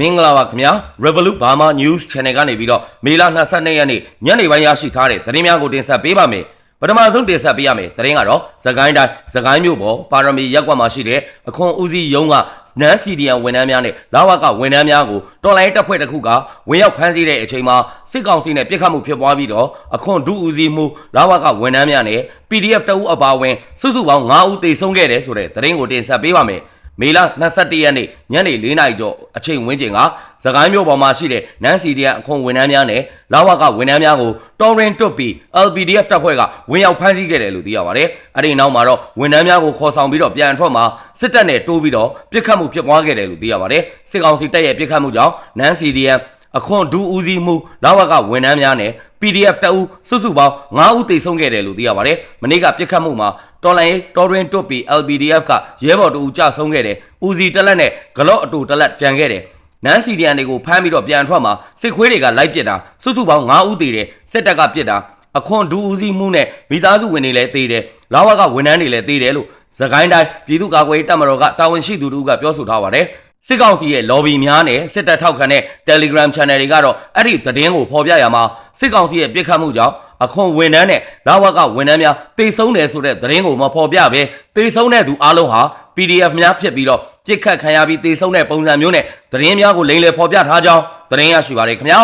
မင်္ဂလာပါခင်ဗျာ Revolut Burma News Channel ကနေပြီးတော့မေလ22ရက်နေ့ညနေပိုင်းရရှိထားတဲ့သတင်းများကိုတင်ဆက်ပေးပါမယ်ပထမဆုံးတင်ဆက်ပေးရမယ်သတင်းကတော့သခိုင်းတိုင်းသခိုင်းမြို့ပေါ်ပါရမီရက်ကွက်မှာရှိတဲ့အခွန်ဦးစီးရုံးကနန်းစီဒီယန်ဝန်ထမ်းများနဲ့လာဝကဝန်ထမ်းများကိုတော်လိုင်းတပ်ဖွဲ့တစ်ခုကဝင်ရောက်ဖမ်းဆီးတဲ့အချိန်မှာစစ်ကောင်စီနဲ့ပြစ်ခတ်မှုဖြစ်ပွားပြီးတော့အခွန်ဒုဦးစီးမှုလာဝကဝန်ထမ်းများနဲ့ PDF တအုပ်အပါအဝင်စုစုပေါင်း9ဦးတေဆုံးခဲ့တယ်ဆိုတဲ့သတင်းကိုတင်ဆက်ပေးပါမယ် မေလ22ရက်နေ့ညနေ4နာရီကျော်အချိန်ဝန်းကျင်ကသခိုင်းမြို့ပေါ်မှာရှိတဲ့နန်းစီဒီယန်အခွန်ဝန်ထမ်းများနဲ့လာဝကဝန်ထမ်းများကိုတော်ရင်တွတ်ပြီး LPDF တပ်ဖွဲ့ကဝင်ရောက်ဖမ်းဆီးခဲ့တယ်လို့သိရပါတယ်။အဲဒီနောက်မှာတော့ဝန်ထမ်းများကိုခေါ်ဆောင်ပြီးတော့ပြန်အထွက်မှာစစ်တပ်နဲ့တိုးပြီးတော့ပြစ်ခတ်မှုဖြစ်ပွားခဲ့တယ်လို့သိရပါတယ်။စစ်ကောင်စီတပ်ရဲ့ပြစ်ခတ်မှုကြောင့်နန်းစီဒီယန်အခွန်ဒူဦးစီးမှုလာဝကဝန်ထမ်းများနဲ့ PDF တအုပ်စုစုပေါင်း9ဦးသေဆုံးခဲ့တယ်လို့သိရပါတယ်။မနေ့ကပြစ်ခတ်မှုမှာ တော်လိုင်းတော်တွင်တွတ်ပြီး LPDF ကရဲဘော်တူကြဆုံးခဲ့တယ်။ဦးစီတက်လက်နဲ့ဂလော့အတူတက်လက်ကြံခဲ့တယ်။နန်းစီဒီယန်တွေကိုဖမ်းပြီးတော့ပြန်ထွက်မှာစစ်ခွေးတွေကလိုက်ပစ်တာစုစုပေါင်း9ဦးသေတယ်စစ်တပ်ကပစ်တာအခွန်ဒူဦးစီးမှုနဲ့မိသားစုဝင်တွေလည်းသေတယ်။လာဝကဝန်ထမ်းတွေလည်းသေတယ်လို့သခိုင်းတိုင်းပြည်သူ့ကာကွယ်ရေးတပ်မတော်ကတာဝန်ရှိသူတို့ကပြောဆိုထားပါတယ်။စစ်ကောင်စီရဲ့ lobby များနဲ့စစ်တပ်ထောက်ခံတဲ့ Telegram Channel တွေကတော့အဲ့ဒီသတင်းကိုဖော်ပြရမှာစစ်ကောင်စီရဲ့ပြစ်ခတ်မှုကြောင့် အခွန်ဝန်ထမ်းနဲ့လာဝကဝန်ထမ်းများတေဆုံးတယ်ဆိုတဲ့သတင်းကိုမဖော်ပြဘဲတေဆုံးတဲ့သူအလုံးဟာ PDF များဖြစ်ပြီးတော့ပြစ်ခတ်ခံရပြီးတေဆုံးတဲ့ပုံစံမျိုးနဲ့သတင်းများကိုလိမ်လည်ဖော်ပြထားကြောင်းသတင်းရရှိပါရခင်ဗျာ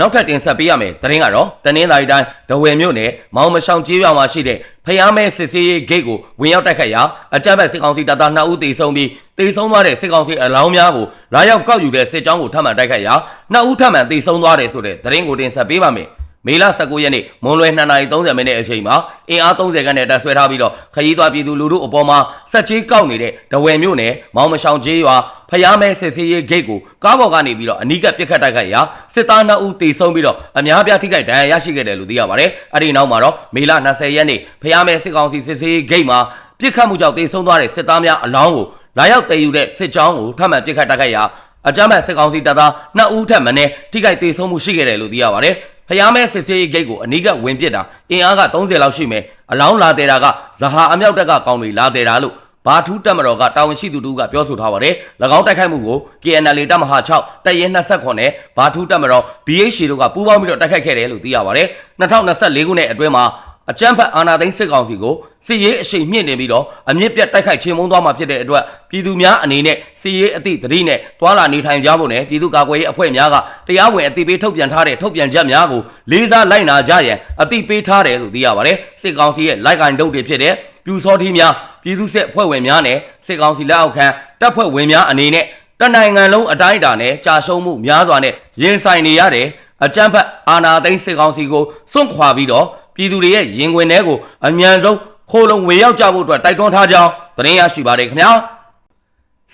နောက်ထပ်တင်ဆက်ပေးရမယ်သတင်းကတော့တနင်္သာရီတိုင်းဒဝယ်မြို့နယ်မောင်မရှောင်ကျေးရွာမှာရှိတဲ့ဖျားမဲစစ်စေးရေးဂိတ်ကိုဝင်ရောက်တိုက်ခတ်ရာအကြမ်းဖက်စစ်ကောင်စီတပ်သား2ဦးတေဆုံးပြီးတေဆုံးသွားတဲ့စစ်ကောင်စီအလောင်းများကိုလာရောက်ကောက်ယူတဲ့စစ်ကြောင်းကိုထပ်မံတိုက်ခတ်ရာ2ဦးထပ်မံတေဆုံးသွားတယ်ဆိုတဲ့သတင်းကိုတင်ဆက်ပေးပါမယ် မေလ19ရက်နေ့မွန်လွယ်2:30မိနစ်အချိန်မှာအင်အား30ခန်းနဲ့တပ်ဆွဲထားပြီးတော့ခရီးသွားပြည်သူလူထုအပေါ်မှာစက်ချေးကောက်နေတဲ့ဒဝယ်မြို့နယ်မောင်မရှောင်ကျေးရွာဖျားမဲစစ်စေးရေးဂိတ်ကိုကားပေါ်ကနေပြီးတော့အနီးကပ်ပစ်ခတ်တိုက်ခိုက်ရာစစ်သား2ဦးတေဆုံးပြီးတော့အများပြားထိခိုက်ဒဏ်ရာရရှိခဲ့တယ်လို့သိရပါတယ်။အဲဒီနောက်မှာတော့မေလ20ရက်နေ့ဖျားမဲစစ်ကောင်စီစစ်စေးရေးဂိတ်မှာပြစ်ခတ်မှုကြောင့်တေဆုံးသွားတဲ့စစ်သားများအလောင်းကိုလာရောက်တည်ယူတဲ့စစ်ကြောင်းကိုထပ်မံပစ်ခတ်တိုက်ခိုက်ရာအကြမ်းဖက်စစ်ကောင်စီတပ်သား2ဦးထပ်မံနဲ့ထိခိုက်တေဆုံးမှုရှိခဲ့တယ်လို့သိရပါတယ်။ ဖျားမဲစစ်စေးဂိတ်ကိုအနီးကဝင်ပစ်တာအင်အားက30လောက်ရှိမယ်အလောင်းလာတဲ့တာကဇဟာအမြောက်တက်ကကောင်းတွေလာတဲ့တာလို့ဘာထူးတက်မတော်ကတာဝန်ရှိသူတို့ကပြောဆိုထားပါတယ်၎င်းတိုက်ခိုက်မှုကို KNL တပ်မဟာ6တပ်ရင်း29နဲ့ဘာထူးတက်မတော် BH တို့ကပူးပေါင်းပြီးတော့တိုက်ခိုက်ခဲ့တယ်လို့သိရပါတယ်2024ခုနှစ်အတွင်းမှာ အကြမ်းဖက်အာဏာသိမ်းစစ်ကောင်စီကိုစစ်ရေးအရှိန်မြင့်နေပြီးတော့အမြင့်ပြတ်တိုက်ခိုက်ချေမှုန်းသွားမှာဖြစ်တဲ့အတွက်ပြည်သူများအနေနဲ့စစ်ရေးအသည့်တတိနဲ့တွာလာနေထိုင်ကြဖို့နဲ့ပြည်သူ့ကာကွယ်ရေးအဖွဲ့များကတရားဝင်အသိပေးထုတ်ပြန်ထားတဲ့ထုတ်ပြန်ချက်များကိုလေးစားလိုက်နာကြရန်အသိပေးထားတယ်လို့သိရပါတယ်စစ်ကောင်စီရဲ့လိုက်ကန်ဒုတ်တွေဖြစ်တဲ့ပြူစောထီးများပြည်သူ့စစ်အဖွဲ့ဝင်များနဲ့စစ်ကောင်စီလက်အောက်ခံတပ်ဖွဲ့ဝင်များအနေနဲ့တနိုင်ငံလုံးအတိုင်းအတာနဲ့ကြာရှုံးမှုများစွာနဲ့ရင်ဆိုင်နေရတဲ့အကြမ်းဖက်အာဏာသိမ်းစစ်ကောင်စီကိုစွန့်ခွာပြီးတော့ ပြည်သူတွေရဲ့ရင်ခွင်ထဲကိုအမြန်ဆုံးခိုးလုံဝေရောက်ကြဖို့အတွက်တိုက်တွန်းထားကြောင်းသတင်းရရှိပါတယ်ခင်ဗျာ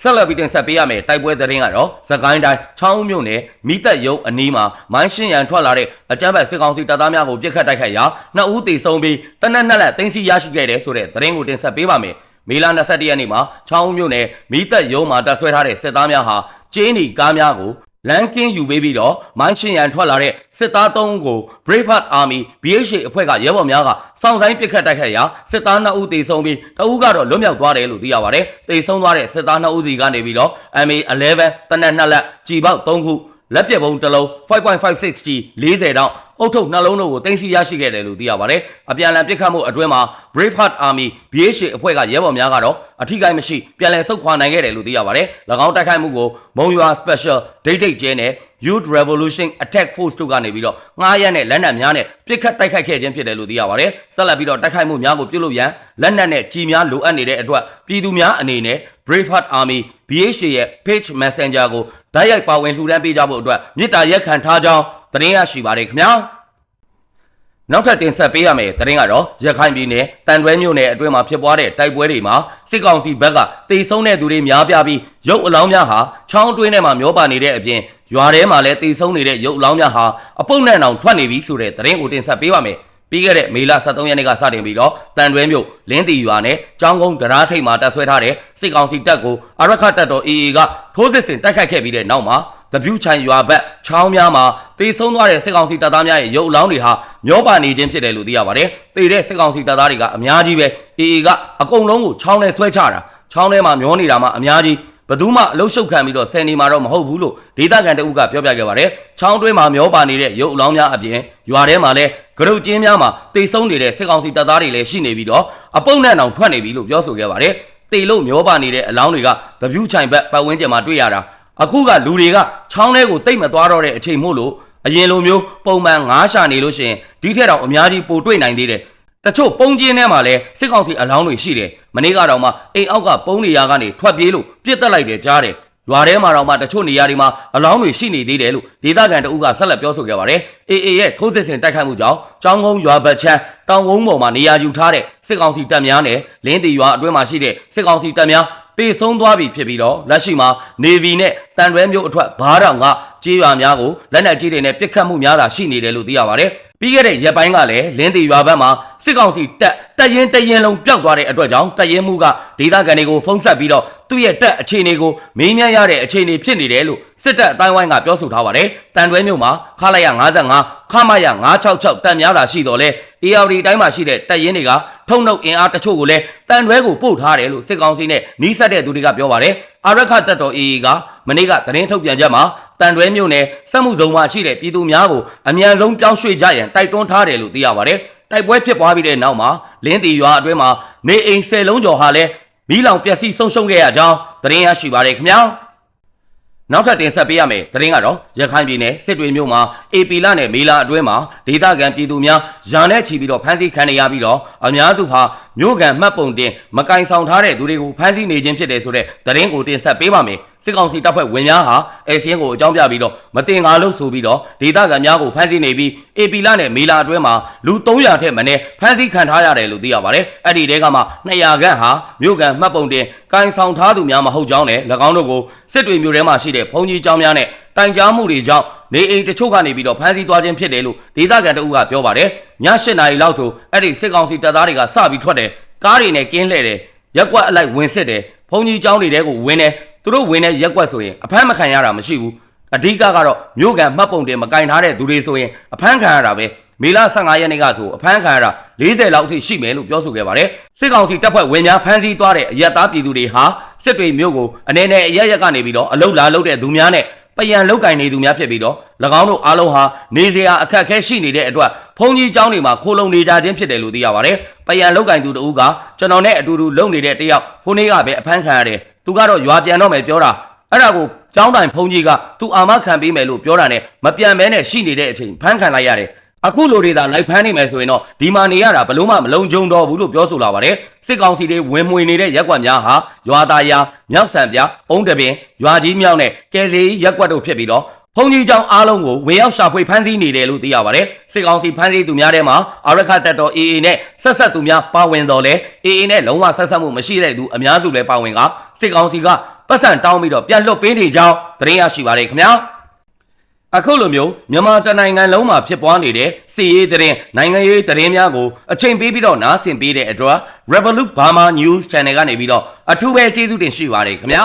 ဆက်လက်ပြီးတင်ဆက်ပေးရမယ်တိုက်ပွဲသတင်းကတော့သကိုင်းတိုင်းချောင်းဦးမြို့နယ်မိသက်ရုံအနီးမှာမိုင်းရှင်းရန်ထွက်လာတဲ့အကြမ်းဖက်စစ်ကောင်စီတပ်သားများကိုပြစ်ခတ်တိုက်ခိုက်ရာနှစ်ဦးသေဆုံးပြီးတနက်နှစ်လက်တင်းစီရရှိခဲ့တဲ့ဆိုတဲ့သတင်းကိုတင်ဆက်ပေးပါမယ်မေလ21ရက်နေ့မှာချောင်းဦးမြို့နယ်မိသက်ရုံမှာတပ်ဆွဲထားတဲ့စစ်သားများဟာကျင်းနီကားများကို လန်ကင်းယူပေးပြီးတော့မိုင်းရှင်ရန်ထွက်လာတဲ့စစ်သား3ဦးကို Braveheart Army BHA အဖွဲ့ကရဲဘော်များကစောင့်ဆိုင်ပစ်ခတ်တိုက်ခိုက်ရာစစ်သား2ဦးသေဆုံးပြီးတဦးကတော့လွတ်မြောက်သွားတယ်လို့သိရပါတယ်။သေဆုံးသွားတဲ့စစ်သား2ဦးစီကနေပြီးတော့ MA11 တနက်2လက်ကြီပေါက်3ခုလက်ပြပုံတစ်လုံး5.56 G 40တောင် အုတ်ထုတ်နှလုံးတို့ကိုတင်စီရရှိခဲ့တယ်လို့သိရပါတယ်။အပြန်အလှန်ပစ်ခတ်မှုအတွင်းမှာ Braveheart Army BHA အဖွဲ့ကရဲဘော်များကတော့အထူးကိန်းမရှိပြန်လည်ဆုတ်ခွာနိုင်ခဲ့တယ်လို့သိရပါတယ်။၎င်းတိုက်ခိုက်မှုကိုမုံရွာ Special Date Date ကျဲနဲ့ Youth Revolution Attack Force တို့ကနေပြီးတော့ငားရက်နဲ့လက်နက်များနဲ့ပြစ်ခတ်တိုက်ခိုက်ခဲ့ခြင်းဖြစ်တယ်လို့သိရပါတယ်။ဆက်လက်ပြီးတော့တိုက်ခိုက်မှုများကိုပြုလုပ်ရန်လက်နက်နဲ့ကြီးများလိုအပ်နေတဲ့အတွက်ပြည်သူများအနေနဲ့ Braveheart Army BHA ရဲ့ Page Messenger ကိုဓာတ်ရိုက်ပါဝင်လှူဒန်းပေးကြဖို့အတွက်မြစ်တာရက်ခံထားကြောင်း သတင်းရရှိပါတယ်ခင်ဗျာ။နောက်ထပ်တင်ဆက်ပေးရမယ့်သတင်းကတော့ရခိုင်ပြည်နယ်တန်တွဲမြို့နယ်အတွင်းမှာဖြစ်ပွားတဲ့တိုက်ပွဲတွေမှာစစ်ကောင်စီဘက်ကတေဆုံးတဲ့သူတွေများပြားပြီးရုပ်အလောင်းများဟာချောင်းတွင်းထဲမှာမျောပါနေတဲ့အပြင်ရွာထဲမှာလည်းတေဆုံးနေတဲ့ရုပ်အလောင်းများဟာအပုတ်နဲ့အောင်ထွက်နေပြီဆိုတဲ့သတင်းကိုတင်ဆက်ပေးပါမယ်။ပြီးခဲ့တဲ့မေလ23ရက်နေ့ကစတင်ပြီးတော့တန်တွဲမြို့လင်းတီရွာနဲ့ကျောင်းကုန်းတရားထိပ်မှာတပ်ဆွဲထားတဲ့စစ်ကောင်စီတပ်ကိုအရခတ်တပ်တော် AA ကထိုးစစ်ဆင်တိုက်ခိုက်ခဲ့ပြီးတဲ့နောက်မှာ တပြူချိုင်ရွာဘက်ချောင်းများမှာတေဆုံးသွားတဲ့စစ်ကောင်စီတပ်သားများရဲ့ရုပ်အလောင်းတွေဟာမျောပါနေခြင်းဖြစ်တယ်လို့သိရပါတယ်။တေတဲ့စစ်ကောင်စီတပ်သားတွေကအများကြီးပဲ AA ကအကုန်လုံးကိုချောင်းနဲ့ဆွဲချတာချောင်းထဲမှာမျောနေတာမှအများကြီးဘဘသူမှအလုရှုပ်ခံပြီးတော့ဆယ်နေမှာတော့မဟုတ်ဘူးလို့ဒေသခံတအုပ်ကပြောပြခဲ့ပါတယ်။ချောင်းတွင်းမှာမျောပါနေတဲ့ရုပ်အလောင်းများအပြင်ရွာထဲမှာလည်းကရုတ်ကျင်းများမှာတိတ်ဆုံးနေတဲ့စစ်ကောင်စီတပ်သားတွေလည်းရှိနေပြီးတော့အပုပ်နဲ့တောင်ထွက်နေပြီလို့ပြောဆိုခဲ့ပါတယ်။တေလို့မျောပါနေတဲ့အလောင်းတွေကဗပြူးချိုင်ဘက်ပတ်ဝန်းကျင်မှာတွေ့ရတာ အခုကလူတွေကချောင်းထဲကိုတိတ်မသွားတော့တဲ့အချိန်မို့လို့အရင်လိုမျိုးပုံမှန်ငားရှာနေလို့ရှိရင်ဒီထက်တော့အများကြီးပိုတွေ့နိုင်သေးတယ်တချို့ပုံကျင်းထဲမှာလည်းစစ်ကောင်စီအလောင်းတွေရှိတယ်မနေ့ကတော့မှအိမ်အောက်ကပုံနေရာကနေထွက်ပြေးလို့ပြစ်တက်လိုက်တယ်ကြားတယ်ရွာထဲမှာတော့မှတချို့နေရာတွေမှာအလောင်းတွေရှိနေသေးတယ်လို့ဒေသခံတအုပ်ကဆက်လက်ပြောဆိုခဲ့ပါတယ်အေအေရဲ့ထိုးစစ်ဆင်တိုက်ခိုက်မှုကြောင့်ကျောင်းကုန်းရွာဘက်ချမ်းတောင်ကုန်းပေါ်မှာနေရာယူထားတဲ့စစ်ကောင်စီတပ်များနဲ့လင်းတီရွာအတွင်းမှာရှိတဲ့စစ်ကောင်စီတပ်များ ပေဆုံးသွားပြီဖြစ်ပြီးတော့လက်ရှိမှာ Navy နဲ့တန်ရွဲမျိုးအထွက်ဘားတောင်က ကြေးရွာများကိုလက်နက်ကြီးတွေနဲ့ပစ်ခတ်မှုများတာရှိနေတယ်လို့သိရပါတယ်။ပြီးခဲ့တဲ့ရက်ပိုင်းကလည်းလင်းတီရွာဘက်မှာစစ်ကောင်စီတပ်တပ်ရင်တရင်လုံးပျောက်သွားတဲ့အတွက်ကြောင့်တပ်ရင်မှုကဒေသခံတွေကိုဖုံးဆက်ပြီးတော့သူ့ရဲ့တပ်အခြေအနေကိုမေးမြန်းရတဲ့အခြေအနေဖြစ်နေတယ်လို့စစ်တပ်အတိုင်းဝိုင်းကပြောဆိုထားပါတယ်။တန်ရွဲမျိုးမှာခလာရ55ခမရ966တပ်များတာရှိတော့လဲ AR တိုင်းမှာရှိတဲ့တပ်ရင်းတွေကထုံနှုတ်အင်အားတချို့ကိုလည်းတန်တွဲကိုပို့ထားတယ်လို့စစ်ကောင်စီနဲ့နှီးဆက်တဲ့သူတွေကပြောပါတယ်။အာရခတပ်တော် AA ကမနေ့ကသတင်းထုတ်ပြန်ချက်မှာ တန်တွဲမြို့နယ်စက်မှုဇုံမှာရှိတဲ့ပြည်သူများကိုအမြန်ဆုံးပြောင်းရွှေ့ကြရန်တိုက်တွန်းထားတယ်လို့သိရပါတယ်။တိုက်ပွဲဖြစ်ပွားပြီးတဲ့နောက်မှာလင်းတီရွာအတွင်းမှာနေအိမ်၁၀လုံးကျော်ဟာလည်းမီးလောင်ပျက်စီးဆုံးရှုံးခဲ့ရကြောင်းသတင်းရရှိပါတယ်ခင်ဗျာ။နောက်ထပ်တင်ဆက်ပေးရမယ်သတင်းကတော့ရခိုင်ပြည်နယ်စစ်တွေမြို့မှာအေပီလာနဲ့မေလာအတွင်းမှာဒေသခံပြည်သူများယာနဲ့ချီပြီးတော့ဖမ်းဆီးခံနေရပြီးတော့အများစုဟာမြို့ကန်မှတ်ပုံတင်မကင်ဆောင်ထားတဲ့သူတွေကိုဖမ်းဆီးနေခြင်းဖြစ်တယ်ဆိုတဲ့သတင်းကိုတင်ဆက်ပေးပါမယ် စစ်ကောင်စီတပ်ဖွဲ့ဝင်များဟာအဲစင်းကိုအကြောင်းပြပြီးတော့မတင်ငါလို့ဆိုပြီးတော့ဒေသခံများကိုဖမ်းဆီးနေပြီးအေပီလာနဲ့မေလာအတွင်းမှာလူ300ထက်မနည်းဖမ်းဆီးခံထားရတယ်လို့သိရပါတယ်အဲ့ဒီတဲကမှ200ခန့်ဟာမြို့ကန်မှတ်ပုံတင်ကင်ဆောင်ထားသူများမဟုတ်ကြောင်းနဲ့၎င်းတို့ကိုစစ်တွေမြို့ထဲမှာရှိတဲ့ဘုံကြီးကျောင်းများနဲ့တိုင်ကြားမှုတွေကြောင့်နေအိမ်တချို့ကနေပြီးတော့ဖမ်းဆီးသွားခြင်းဖြစ်တယ်လို့ဒေသခံတအုပ်ကပြောပါတယ်ည8နာရီလောက်ဆိုအဲ့ဒီစစ်ကောင်စီတပ်သားတွေကစပြီးထွက်တယ်ကားတွေနဲ့ကင်းလှည့်တယ်ရက်ကွက်အလိုက်ဝင်စစ်တယ်ဘုံကြီးကျောင်းတွေတဲကိုဝင်တယ် သူတို့ဝင်တဲ့ရက်ကွက်ဆိုရင်အဖမ်းမခံရတာမရှိဘူးအဓိကကတော့မြို့ကန်မှတ်ပုံတင်မကင်ထားတဲ့သူတွေဆိုရင်အဖမ်းခံရတာပဲမေလ15ရက်နေ့ကဆိုအဖမ်းခံရတာ40လောက်အထိရှိမယ်လို့ပြောဆိုခဲ့ပါတယ်စစ်ကောင်စီတပ်ဖွဲ့ဝင်များဖမ်းဆီးသွားတဲ့အရက်သားပြည်သူတွေဟာစစ်တွေမြို့ကိုအနေနဲ့အရက်ရက်ကနေပြီးတော့အလုတ်လာလုတ်တဲ့သူများနဲ့ပယံလုတ်ကင်နေသူများဖြစ်ပြီးတော့၎င်းတို့အားလုံးဟာနေစရာအခက်အခဲရှိနေတဲ့အတွက်ဘုံကြီးကျောင်းတွေမှာခိုးလုံနေကြခြင်းဖြစ်တယ်လို့သိရပါတယ်ပယံလုတ်ကင်သူတဦးကကျွန်တော်နဲ့အတူတူလုံနေတဲ့တယောက်ဟိုနေ့ကပဲအဖမ်းခံရတယ် သူကတော့ရွာပြန်တော့မယ်ပြောတာအဲ့ဒါကိုကျောင်းတိုင်ဖုန်ကြီးကသူအာမခံပေးမယ်လို့ပြောတာနဲ့မပြန်မဲနဲ့ရှိနေတဲ့အချိန်ဖမ်းခံလိုက်ရတယ်အခုလိုတွေသာလိုက်ဖမ်းနေမယ်ဆိုရင်တော့ဒီမာနေရတာဘလို့မှမလုံခြုံတော့ဘူးလို့ပြောဆိုလာပါတယ်စစ်ကောင်စီတွေဝင်မွေနေတဲ့ရက်ကွက်များဟာရွာသားယာမြောက်ဆန်ပြအုံးတပင်ရွာကြီးမြောက်နဲ့ကယ်စီရက်ကွက်တို့ဖြစ်ပြီးတော့ဖုန်ကြီးကျောင်းအားလုံးကိုဝင်ရောက်ရှာဖွေဖမ်းဆီးနေတယ်လို့သိရပါတယ်စစ်ကောင်စီဖမ်းဆီးသူများထဲမှာအာရခတပ်တော် AA နဲ့ဆက်ဆက်သူများပါဝင်တော်လဲ AA နဲ့လုံးဝဆက်ဆက်မှုမရှိတဲ့သူအများစုလည်းပါဝင်က စစ်ကောင်စီကပတ်စံတောင်းပြီးတော့ပြန်လွတ်ပေးနေကြောင်းသတင်းရရှိပါတယ်ခင်ဗျာအခုလိုမျိုးမြန်မာတနိုင်ငံလုံးမှာဖြစ်ပွားနေတဲ့စီရေးသတင်းနိုင်ငံရေးသတင်းများကိုအချိန်ပေးပြီးတော့နားဆင်ပေးတဲ့အတွက် Revolut Burma News Channel ကနေပြီးတော့အထူးပဲကျေးဇူးတင်ရှိပါတယ်ခင်ဗျာ